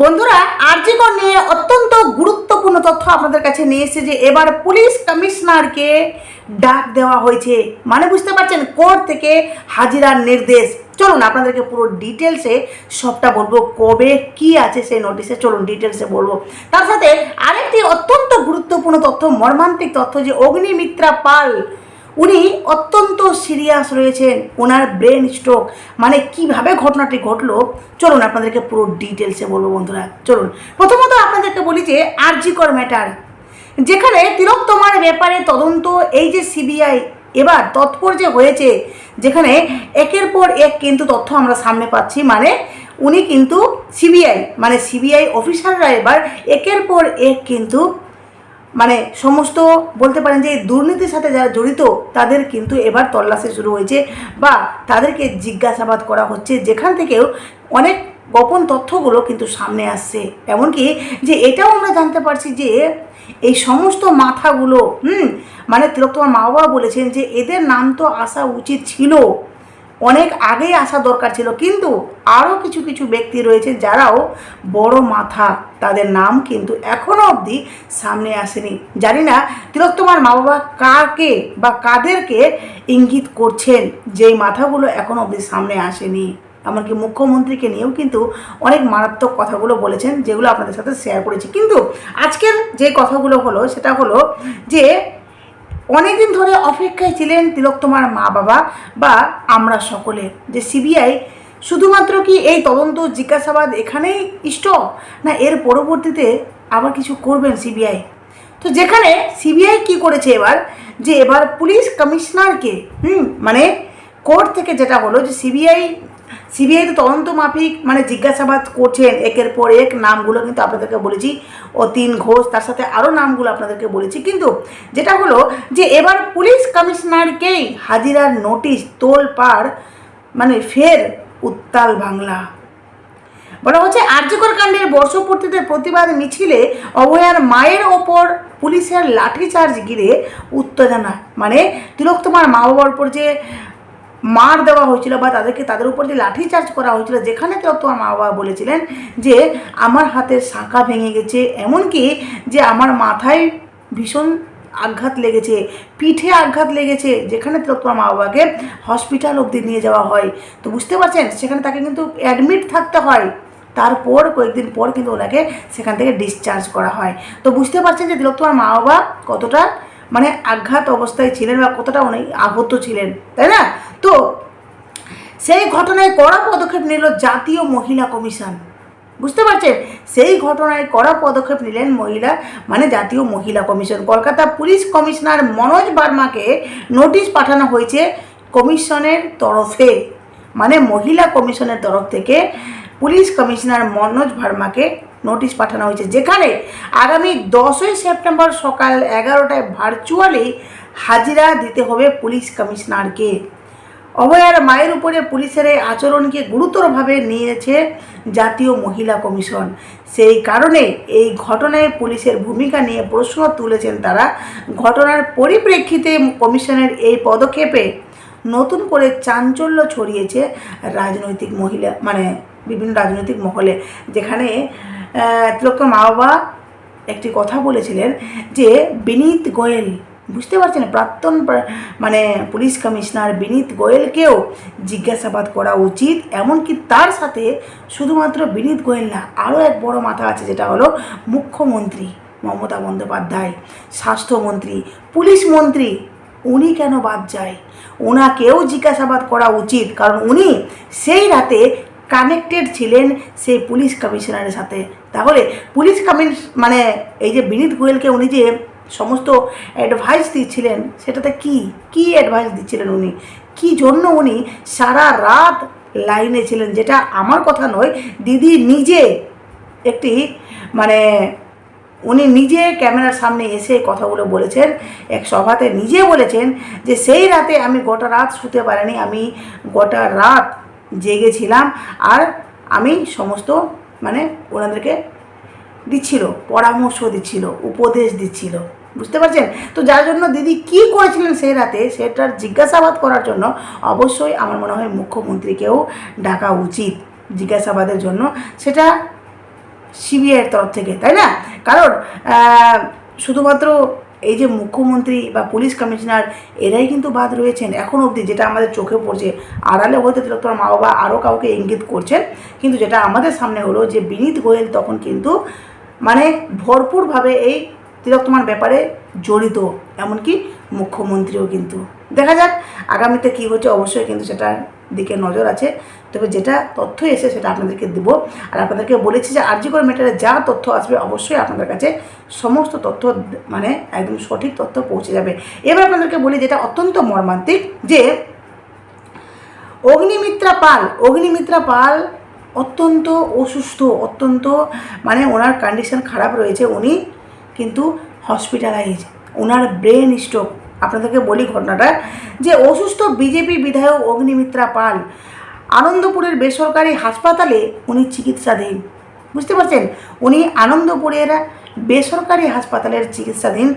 বন্ধুরা, আরজিকর নিয়ে অত্যন্ত গুরুত্বপূর্ণ তথ্য আপনাদের কাছে নিয়ে এসেছে যে এবার পুলিশ কমিশনারকে ডাক দেওয়া হয়েছে। মানে বুঝতে পারছেন, কোর্ট থেকে হাজিরার নির্দেশ। চলুন, আপনাদেরকে পুরো ডিটেলসে সবটা বলব। কবে কি আছে সেই নোটিশে চলুন ডিটেলসে বলব। তার সাথে আরেকটি অত্যন্ত গুরুত্বপূর্ণ তথ্য, মর্মান্তিক তথ্য যে অগ্নিমিত্রা পাল উনি অত্যন্ত সিরিয়াস রয়েছেন ওনার ব্রেন স্ট্রোক মানে কীভাবে ঘটনাটি ঘটলো? চলুন আপনাদেরকে পুরো ডিটেলসে বলব বন্ধুরা। চলুন। প্রথমত আপনাদেরকে বলি যে আরজিকর ম্যাটার যেখানে তিলোত্তমার ব্যাপারে তদন্ত, এই যে সিবিআই এবার তৎপর যে হয়েছে, যেখানে একের পর এক কিন্তু তথ্য আমরা সামনে পাচ্ছি মানে উনি কিন্তু সিবিআই মানে সিবিআই অফিসাররা এবার একের পর এক কিন্তু মানে সমস্ত বলতে পারেন যে দুর্নীতির সাথে যারা জড়িত, তাদের কিন্তু এবার তল্লাশি শুরু হয়েছে বা তাদেরকে জিজ্ঞাসাবাদ করা হচ্ছে, যেখান থেকেও অনেক গোপন তথ্যগুলো কিন্তু সামনে আসছে। এমনকি যে এটাও আমরা জানতে পারছি যে এই সমস্ত মাথাগুলো, হুম মানে তিলোত্তমার মা বাবা বলেছেন যে এদের নাম তো আসা উচিত ছিল। অনেক আগেই আসা দরকার ছিল, কিন্তু আরও কিছু কিছু ব্যক্তি রয়েছে যারাও বড় মাথা, তাদের নাম কিন্তু এখনও অবধি সামনে আসেনি। জানি না তিলোত্তমার মা বাবা কাকে বা কাদেরকে ইঙ্গিত করছেন, যেই মাথাগুলো এখনও অবধি সামনে আসেনি। এমনকি মুখ্যমন্ত্রীকে নিয়েও কিন্তু অনেক মারাত্মক কথাগুলো বলেছেন, যেগুলো আপনাদের সাথে শেয়ার করেছি। কিন্তু আজকের যে কথাগুলো হলো, সেটা হলো যে অনেকদিন ধরে অপেক্ষায় ছিলেন তিলোত্তমার মা বাবা বা আমরা সকলে। যে সিবিআই শুধুমাত্র কি এই তদন্ত জিজ্ঞাসাবাদ এখানেই স্টপ না এর পরবর্তীতে আবার কিছু করবেন সিবিআই? তো যেখানে সিবিআই কি করেছে এবার? যে এবার পুলিশ কমিশনারকে, হুম মানে কোর্ট থেকে যেটা হলো যে সিবিআই সিবিআই তো তদন্ত মাফিক মানে জিজ্ঞাসাবাদ করছেন, একের পর এক নামগুলো কিন্তু আপনাদেরকে বলেছি, অতীন ঘোষ, তার সাথে আরও নামগুলো আপনাদেরকে বলেছি। কিন্তু যেটা হলো যে এবার পুলিশ কমিশনারকেই হাজিরার নোটিশ তোল পার মানে ফের উত্তাল বাংলা। বলা হচ্ছে, আর্যকর কাণ্ডের বর্ষপূর্তিতে প্রতিবাদ মিছিলে অভয়ার মায়ের ওপর পুলিশের লাঠিচার্জ ঘিরে উত্তেজনা। মানে তিলোত্তমার মা বাবার উপর যে মার দেওয়া হয়েছিল বা তাদেরকে তাদের উপর যে লাঠিচার্জ করা হয়েছিল, যেখানে তিলোত্তমার মা বাবা বলেছিলেন যে, আমার হাতের শাঁখা ভেঙে গেছে। এমনকি যে আমার মাথায় ভীষণ আঘাত লেগেছে, পিঠে আঘাত লেগেছে, যেখানে তিলোত্তমার মা বাবাকে হসপিটাল অবধি নিয়ে যাওয়া হয়। তো বুঝতে পারছেন? সেখানে তাকে কিন্তু অ্যাডমিট থাকতে হয়। তারপর কয়েকদিন পর কিন্তু ওনাকে সেখান থেকে ডিসচার্জ করা হয়। তো বুঝতে পারছেন যে তিলোত্তমার মা বাবা কতটা মানে আঘাত অবস্থায় ছিলেন বা কতটা অনেক আহত ছিলেন, তাই না? তো সেই ঘটনায় কড়া পদক্ষেপ নিল জাতীয় মহিলা কমিশন। বুঝতে পারছেন? সেই ঘটনায় কড়া পদক্ষেপ নিলেন মহিলা মানে জাতীয় মহিলা commission. Kolkata police commissioner Manoj বার্মাকে notice পাঠানো হয়েছে কমিশনের তরফে। মানে মহিলা কমিশনের তরফ থেকে পুলিশ কমিশনার মনোজ ভার্মাকে নোটিশ পাঠানো হয়েছে, যেখানে আগামী দশই সেপ্টেম্বর সকাল এগারোটায় ভার্চুয়ালি হাজিরা দিতে হবে পুলিশ কমিশনারকে। অভয়ার মায়ের উপরে পুলিশের এই আচরণকে গুরুতরভাবে নিয়েছে জাতীয় মহিলা কমিশন। সেই কারণে এই ঘটনায় পুলিশের ভূমিকা নিয়ে প্রশ্ন তুলেছেন তারা। ঘটনার পরিপ্রেক্ষিতে কমিশনের এই পদক্ষেপে নতুন করে চাঞ্চল্য ছড়িয়েছে রাজনৈতিক মহিলা মানে বিভিন্ন রাজনৈতিক মহলে। যেখানে আহ, তিলোত্তমার মা বাবা একটি কথা বলেছিলেন যে বিনীত গোয়েল বুঝতে পারছেন প্রাক্তন মানে পুলিশ কমিশনার বিনীত গোয়েলকেও জিজ্ঞাসাবাদ করা উচিত, এমনকি তার সাথে শুধুমাত্র বিনীত গোয়েল না, আরও এক বড় মাথা আছে যেটা হলো মুখ্যমন্ত্রী মমতা বন্দ্যোপাধ্যায়, স্বাস্থ্যমন্ত্রী, পুলিশ মন্ত্রী, উনি কেন বাদ যায়? ওনাকেও জিজ্ঞাসাবাদ করা উচিত, কারণ উনি সেই রাতে কানেক্টেড ছিলেন সেই পুলিশ কমিশনারের সাথে। তাহলে পুলিশ কমিশ মানে এই যে বিনীত গোয়েলকে উনি যে সমস্ত অ্যাডভাইস দিচ্ছিলেন, সেটাতে কি? কি অ্যাডভাইস দিচ্ছিলেন উনি? কি জন্য উনি সারা রাত লাইনে ছিলেন? যেটা আমার কথা নয়, দিদি নিজে একটি মানে উনি নিজে ক্যামেরার সামনে এসে কথাগুলো বলেছেন, এক সভাতে নিজে বলেছেন যে সেই রাতে আমি গোটা রাত শুতে পারিনি, আমি গোটা রাত জেগেছিলাম, আর আমি সমস্ত মানে ওনাদেরকে দিচ্ছিল, পরামর্শ দিচ্ছিল, উপদেশ দিচ্ছিল। বুঝতে পারছেন? তো যার জন্য দিদি কি করেছিলেন সেই রাতে, সেটার জিজ্ঞাসাবাদ করার জন্য অবশ্যই আমার মনে হয় মুখ্যমন্ত্রীকেও ডাকা উচিত জিজ্ঞাসাবাদের জন্য। সেটা সিবিআইয়ের তরফ থেকে, তাই না? কারণ শুধুমাত্র এই যে মুখ্যমন্ত্রী বা পুলিশ কমিশনার, এরাই কিন্তু বাদ রয়েছেন এখন অবধি, যেটা আমাদের চোখে পড়ছে। আড়ালে হয়তো তিলোত্তমার মা বাবা আরও কাউকে ইঙ্গিত করছেন, কিন্তু যেটা আমাদের সামনে হলো যে বিনীত গোয়েল তখন কিন্তু মানে ভরপুরভাবে এই তিলোত্তমার ব্যাপারে জড়িত, এমনকি মুখ্যমন্ত্রীও কিন্তু। দেখা যাক আগামীতে কী হচ্ছে, অবশ্যই কিন্তু সেটার দিকে নজর আছে। তবে যেটা তথ্য এসে সেটা আপনাদেরকে দেব। আর আপনাদেরকে বলেছি যে আর্যিকর মেটারে যা তথ্য আসবে, অবশ্যই আপনাদের কাছে সমস্ত তথ্য মানে একদম সঠিক তথ্য পৌঁছে যাবে। এবার আপনাদেরকে বলি যেটা অত্যন্ত মর্মান্তিক, যে অগ্নিমিত্রা পাল অগ্নিমিত্রা পাল অত্যন্ত অসুস্থ, অত্যন্ত মানে ওনার কন্ডিশন খারাপ রয়েছে, উনি কিন্তু হসপিটালাইজ ওনার ব্রেন স্ট্রোক আপনাদেরকে বলি ঘটনাটা, যে অসুস্থ বিজেপি বিধায়ক অগ্নিমিত্রা পাল, আনন্দপুরের বেসরকারি হাসপাতালে উনি চিকিৎসাধীন। বুঝতে পারছেন? উনি আনন্দপুরের বেসরকারি হাসপাতালের চিকিৎসাধীন।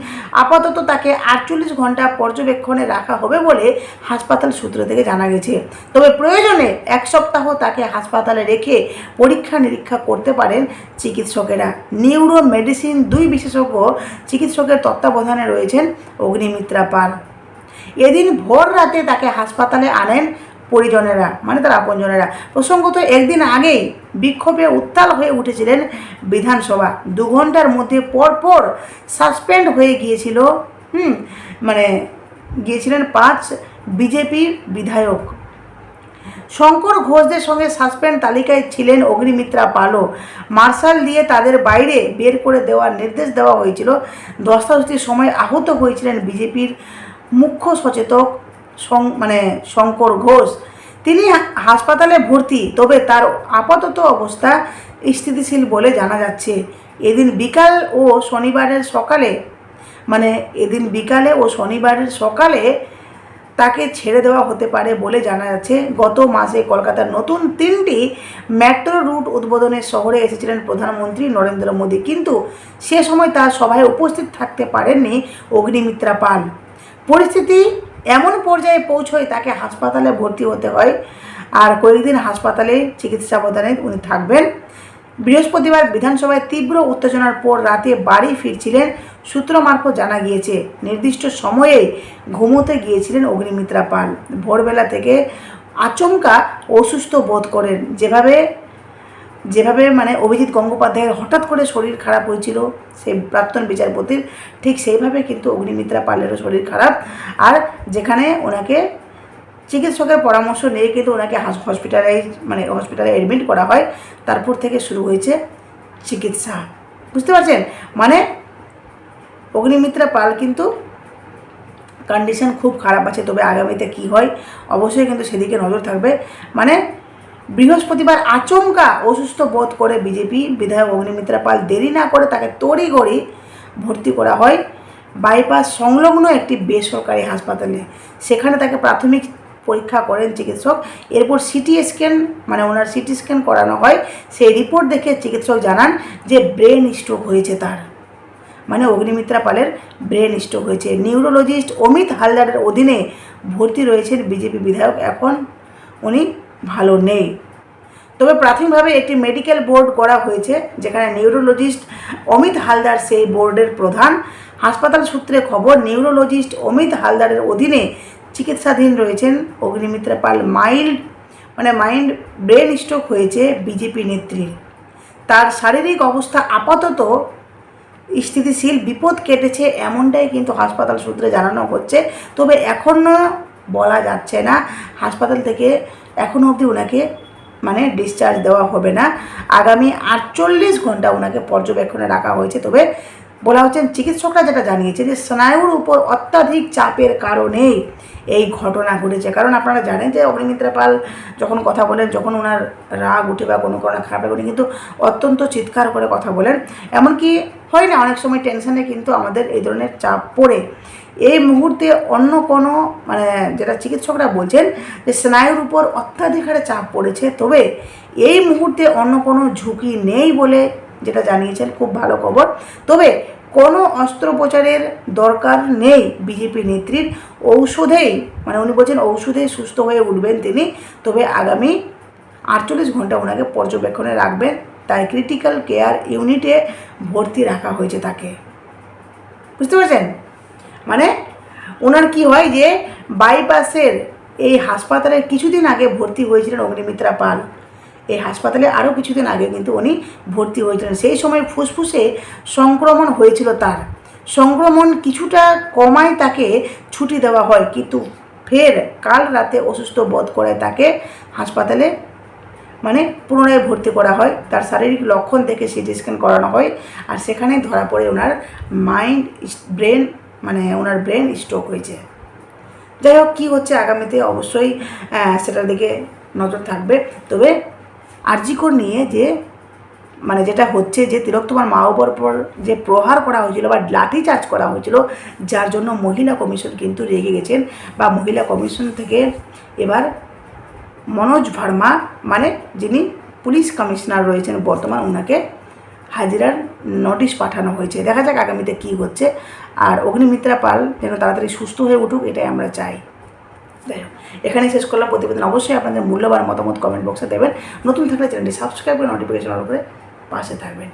আপাতত তাকে আটচল্লিশ ঘণ্টা পর্যবেক্ষণে রাখা হবে বলে হাসপাতাল সূত্র থেকে জানা গেছে। তবে প্রয়োজনে এক সপ্তাহ তাকে হাসপাতালে রেখে পরীক্ষা নিরীক্ষা করতে পারেন চিকিৎসকেরা। নিউরো মেডিসিন দুই বিশেষজ্ঞ চিকিৎসকের তত্ত্বাবধানে রয়েছেন অগ্নিমিত্রা পাল। এদিন ভোর রাতে তাকে হাসপাতালে আনেন পরিজনেরা মানে তার আপনজনেরা। প্রসঙ্গত একদিন আগেই বিক্ষোভে উত্তাল হয়ে উঠেছিলেন বিধানসভা। দু ঘণ্টার মধ্যে পরপর সাসপেন্ড হয়ে গিয়েছিল, হুম মানে গিয়েছিলেন পাঁচ বিজেপি বিধায়ক। শঙ্কর ঘোষদের সঙ্গে সাসপেন্ড তালিকায় ছিলেন অগ্নিমিত্রা পালও। মার্শাল দিয়ে তাদের বাইরে বের করে দেওয়ার নির্দেশ দেওয়া হয়েছিল। ধস্তাধস্তির সময় আহত হয়েছিলেন বিজেপির মুখ্য সচেতক মানে শঙ্কর ঘোষ, তিনি হাসপাতালে ভর্তি। তবে তার আপাতত অবস্থা স্থিতিশীল বলে জানা যাচ্ছে। এদিন বিকাল ও শনিবারের সকালে মানে এদিন বিকালে ও শনিবারের সকালে তাকে ছেড়ে দেওয়া হতে পারে বলে জানা যাচ্ছে। গত মাসে কলকাতার নতুন তিনটি মেট্রো রুট উদ্বোধনের শহরে এসেছিলেন প্রধানমন্ত্রী নরেন্দ্র মোদী। কিন্তু সে সময় তার সভায় উপস্থিত থাকতে পারেননি অগ্নিমিত্রা পাল। পরিস্থিতি এমন পর্যায়ে পৌঁছয় তাকে হাসপাতালে ভর্তি হতে হয়। আর কয়েকদিন হাসপাতালে চিকিৎসা প্রদানে উনি থাকবেন। বৃহস্পতিবার বিধানসভায় তীব্র উত্তেজনার পর রাতে বাড়ি ফিরছিলেন সূত্র মারফত জানা গিয়েছে। নির্দিষ্ট সময়ে ঘুমোতে গিয়েছিলেন অগ্নিমিত্রা পাল। ভোরবেলা থেকে আচমকা অসুস্থ বোধ করেন। যেভাবে যেভাবে মানে অভিজিৎ গঙ্গোপাধ্যায়ের হঠাৎ করে শরীর খারাপ হয়েছিল সেই প্রাক্তন বিচারপতির, ঠিক সেইভাবে কিন্তু অগ্নিমিত্রা পালেরও শরীর খারাপ। আর যেখানে ওনাকে চিকিৎসকের পরামর্শ নিয়ে কিন্তু ওনাকে হসপিটালাইজ মানে হসপিটালে অ্যাডমিট করা হয়। তারপর থেকে শুরু হয়েছে চিকিৎসা। বুঝতে পারছেন? মানে অগ্নিমিত্রা পাল কিন্তু কন্ডিশন খুব খারাপ আছে, তবে আগামীতে কি হয়? অবশ্যই কিন্তু সেদিকে নজর থাকবে। মানে বৃহস্পতিবার আচমকা অসুস্থ বোধ করে বিজেপি বিধায়ক অগ্নিমিত্রা পাল দেরি না করে তাকে তড়িঘড়ি ভর্তি করা হয়। বাইপাস সংলগ্ন একটি বেসরকারি হাসপাতালে। সেখানে তাকে প্রাথমিক পরীক্ষা করেন চিকিৎসক। এরপর সিটি স্ক্যান মানে ওনার সিটি স্ক্যান করানো হয়। সেই রিপোর্ট দেখে চিকিৎসক জানান যে ব্রেন স্ট্রোক হয়েছে তার। মানে অগ্নিমিত্রা পালের ব্রেন স্ট্রোক হয়েছে। নিউরোলজিস্ট অমিত হালদারের অধীনে ভর্তি রয়েছেন বিজেপি বিধায়ক। এখন উনি ভালো নেই। তবে প্রাথমিকভাবে একটি মেডিকেল বোর্ড করা হয়েছে, যেখানে নিউরোলজিস্ট অমিত হালদার সেই বোর্ডের প্রধান। হাসপাতাল সূত্রে খবর নিউরোলজিস্ট অমিত হালদারের অধীনে চিকিৎসাধীন রয়েছেন অগ্নিমিত্রা পাল মাইল্ড মানে মাইন্ড ব্রেন স্ট্রোক হয়েছে বিজেপি নেত্রীর। তার শারীরিক অবস্থা আপাতত স্থিতিশীল, বিপদ কেটেছে এমনটাই কিন্তু হাসপাতাল সূত্রে জানানো হচ্ছে। তবে এখনও বলা যাচ্ছে না, হাসপাতাল থেকে এখনও অবধি ওনাকে মানে ডিসচার্জ দেওয়া হবে না। আগামী আটচল্লিশ ঘণ্টা ওনাকে পর্যবেক্ষণে রাখা হয়েছে। তবে বলা হচ্ছে, চিকিৎসকরা যেটা জানিয়েছে যে স্নায়ুর উপর অত্যাধিক চাপের কারণেই এই ঘটনা ঘটেছে। কারণ আপনারা জানেন যে অগ্নিমিত্রা পাল যখন কথা বলেন, যখন ওনার রাগ উঠে বা কোনো কারণে খারাপ উনি কিন্তু অত্যন্ত চিৎকার করে কথা বলেন। এমনকি হয় না, অনেক সময় টেনশনে কিন্তু আমাদের এই ধরনের চাপ পড়ে। এই মুহূর্তে অন্য কোনো মানে যেটা চিকিৎসকরা বলছেন যে স্নায়ুর উপর অত্যাধিক হারে চাপ পড়েছে, তবে এই মুহূর্তে অন্য কোনো ঝুঁকি নেই বলে যেটা জানিয়েছেন, খুব ভালো খবর। তবে কোনো অস্ত্রোপচারের দরকার নেই বিজেপি নেত্রীর। ঔষধেই মানে উনি বলছেন ঔষধেই সুস্থ হয়ে উঠবেন তিনি। তবে আগামী আটচল্লিশ ঘণ্টা ওনাকে পর্যবেক্ষণে রাখবেন। তাই ক্রিটিক্যাল কেয়ার ইউনিটে ভর্তি রাখা হয়েছে তাকে। বুঝতে পারছেন? মানে ওনার কি হয় যে, বাইপাসের এই হাসপাতালে কিছুদিন আগে ভর্তি হয়েছিলেন অগ্নিমিত্রা পাল। এই হাসপাতালে আরও কিছুদিন আগে কিন্তু উনি ভর্তি হয়েছিলেন। সেই সময় ফুসফুসে সংক্রমণ হয়েছিল তার। সংক্রমণ কিছুটা কমায় তাকে ছুটি দেওয়া হয়, কিন্তু ফের কাল রাতে অসুস্থ বোধ করে তাকে হাসপাতালে মানে পুনরায় ভর্তি করা হয়। তার শারীরিক লক্ষণ দেখে সিটি স্ক্যান করানো হয় আর সেখানে ধরা পড়ে ওনার মাইন্ড ব্রেন মানে ওনার ব্রেন স্ট্রোক হয়েছে। যাই হোক, কী হচ্ছে আগামীতে অবশ্যই সেটার দিকে নজর থাকবে। তবে আরজিকর নিয়ে যে মানে যেটা হচ্ছে যে তিলোত্তমার মা বাবার পর যে প্রহার করা হয়েছিল বা লাঠি চার্জ করা হয়েছিল, যার জন্য মহিলা কমিশন কিন্তু রেগে গেছেন বা মহিলা কমিশন থেকে এবার মনোজ ভার্মা মানে যিনি পুলিশ কমিশনার রয়েছেন বর্তমান ওনাকে হাজিরার নোটিশ পাঠানো হয়েছে। দেখা যাক আগামীতে কী হচ্ছে। আর অগ্নিমিত্রা পাল যেন তাড়াতাড়ি সুস্থ হয়ে উঠুক, এটাই আমরা চাই। যাই হোক। এখানেই শেষ করলাম। প্রতিবেদন অবশ্যই আপনাদের মূল্যবান মতামত কমেন্ট বক্সে দেবেন। নতুন থাকলে চ্যানেলটি সাবস্ক্রাইব করে নোটিফিকেশন অন করে পাশে থাকবেন।